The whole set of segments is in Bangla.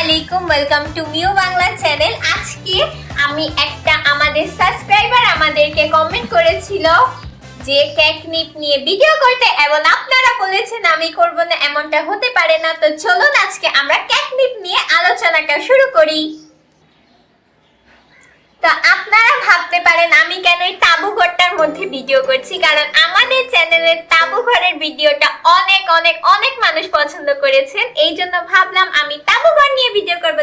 আলাইকুম welcome to Mew Bangla channel আজকে আমি একটা আমাদের সাবস্ক্রাইবার আমাদেরকে কমেন্ট করেছিল যে কেক নিপ নিয়ে ভিডিও করতে, এবং আপনারা বলেছেন আমি করব না, এমনটা হতে পারে না। তো চলুন আজকে আমরা কেক নিপ নিয়ে আলোচনাটা শুরু করি। তো আপনারা ভাবতে পারেন আমি কেন এই তাবু ঘরটার মধ্যে ভিডিও করছি কারণ আমাদের চ্যানেলের তাবু ঘরের ভিডিওটা অনেক অনেক অনেক মানুষ পছন্দ করেছেন। এই জন্য ভাবলাম আমি তাবু ঘর নিয়ে ভিডিও করব।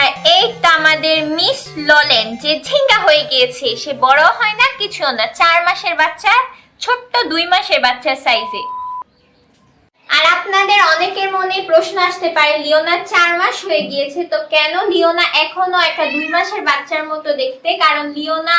আর এই তো আমাদের মিস ললেন, যে ঝিঙ্গা হয়ে গিয়েছে। সে বড় হয় না কিছু না। চার মাসের বাচ্চা, ছোট্ট দুই মাসের বাচ্চার সাইজে আর আপনাদের অনেকের মনে প্রশ্ন আসতে পারে লিওনা চার মাস হয়ে গিয়েছে, তো কেন লিওনা এখনও একটা দুই মাসের বাচ্চার মতো দেখতে? কারণ লিওনা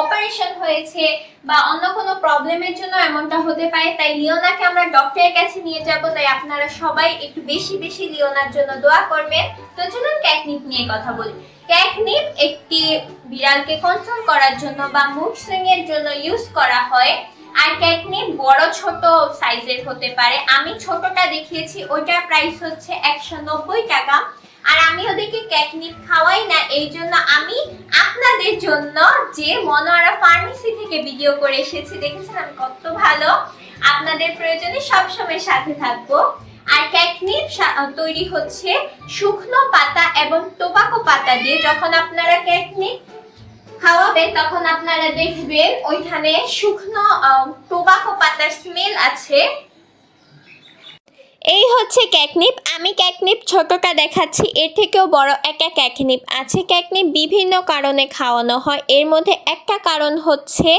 অপারেশন হয়েছে বা অন্য কোনো প্রবলেমের জন্য এমনটা হতে পারে, তাই লিওনাকে আমরা ডক্টরের কাছে নিয়ে যাব, তাই আপনারা সবাই একটু বেশি বেশি লিওনার জন্য দোয়া করবেন। তো চলুন ক্যাকনিপ নিয়ে কথা বলি। ক্যাকনিপ একটি বিড়ালকে কন্ট্রোল করার জন্য বা মুড সুইং এর জন্য ইউজ করা হয়। আর ক্যাটনিপ বড় ছোট সাইজের হতে পারে। আমি ছোটটা দেখিয়েছি, ওইটার প্রাইস হচ্ছে একশো নব্বই টাকা। আর আমি ওদেরকে ক্যাটনিপ খাওয়াই না, এই জন্য আমি আপনাদের জন্য যে মনোয়ারা ফার্মেসি থেকে ভিডিও করে এসেছি, দেখেছেন আমি কত ভালো? আপনাদের প্রয়োজনে সবসময় সাথে থাকব। আর ক্যাটনিপ তৈরি হচ্ছে শুকনো পাতা এবং টোবাকো পাতা দিয়ে। যখন আপনারা ক্যাটনিপ খাওয়াবেন তখন আপনারা দেখবেন ওইখানে শুকনো টোবাকো পাতার স্মেল আছে। এই হচ্ছে ক্যাকনিপ আমি ক্যাকনিপ ছোটটা দেখাচ্ছি, এর থেকেও বড় একটা ক্যাকনিপ আছে ক্যাকনিপ বিভিন্ন কারণে খাওয়ানো হয়। এর মধ্যে একটা কারণ হচ্ছে,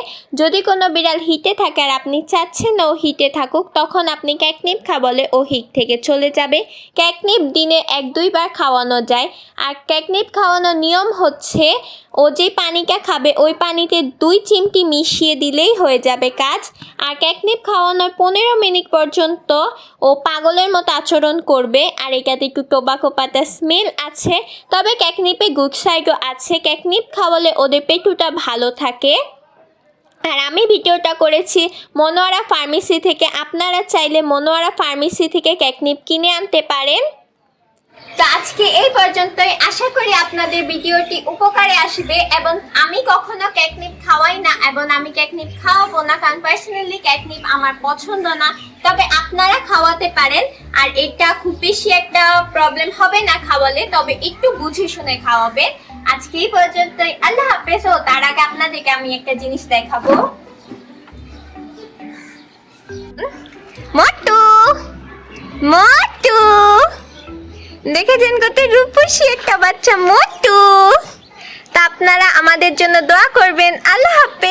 যদি কোনো বিড়াল হিটে থাকে আর আপনি চাচ্ছেন ও হিটে থাকুক, তখন আপনি ক্যাকনিপ খাওয়ালে ও হিট থেকে চলে যাবে। ক্যাকনিপ দিনে এক দুইবার খাওয়ানো যায়। আর ক্যাকনিপ খাওয়ানোর নিয়ম হচ্ছে ও যে পানিটা খাবে, ওই পানিতে দুই চিমটি মিশিয়ে দিলেই হয়ে যাবে কাজ। আর ক্যাকনিপ খাওয়ানোর পনেরো মিনিট পর্যন্ত ও পাগলের মতো আচরণ করবে। আর এটাতে একটু টোবাকো পাতা স্মেল আছে, তবে ক্যাকনিপে গুড সাইডও আছে। ক্যাকনিপ খাওয়ালে ওদের পেটুটা ভালো থাকে। আর আমি ভিডিওটা করেছি মনোয়ারা ফার্মেসি থেকে। আপনারা চাইলে মনোয়ারা ফার্মেসি থেকে ক্যাকনিপ কিনে আনতে পারেন। তো আজকে এই পর্যন্তই। আশা করি আপনাদের ভিডিওটি উপকারে আসবে এবং আমি কখনো ক্যাকনিপ খাওয়াই না এবং আমি ক্যাকনিপ খাওয়াবো না, কারণ পার্সোনালি ক্যাকনিপ আমার পছন্দ না। তবে আপনারা খাওয়াতে পারেন, আর এটা খুব বেশি একটা প্রবলেম হবে না খাওয়ালে, তবে একটু বুঝে শুনে খাওয়াবে। আজকে এই পর্যন্তই। আল্লাহ হাফেজ। ও, তার আগে আপনাদেরকে আমি একটা জিনিস দেখাবো। মটু! মটু! দেখেছেন কত রূপসী একটা বাচ্চা মোটু। তা আপনারা আমাদের জন্য দোয়া করবেন। আল্লাহ হাফেজ।